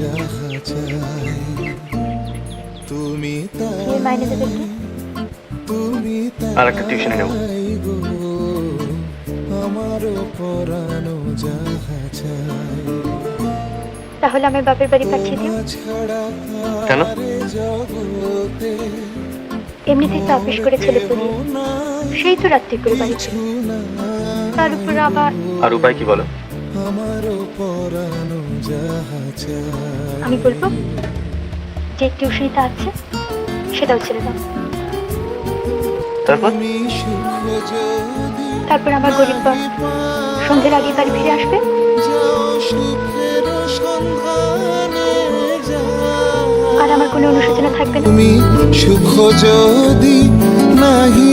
যাহা চাই তুমি বিয়ের মাইনে দেবে কি তুমি আর একটা টিউশনে নেব। গো আমারও পরানো যাহা চাই তাহলে আমার বাপের বাড়ি পাঠিয়ে দিও। কেন? এমনিতেই তো অফিস করে ছেলে পড়িয়ে সেই তো রাত্রি করে বাড়ি। তার উপর আবার আর উপায় কি বলো? আমারও পরানো যাহা আমি বলব যে টিউশনিটা আছে সেটাও ছেড়ে দাও। তারপর? তারপর আমার গরিব বাপ সন্ধ্যের আগে বাড়ি ফিরে আসবে। আর আমার কোনো অনুশোচনা থাকবে না। তুমি সুখ যদি নাহি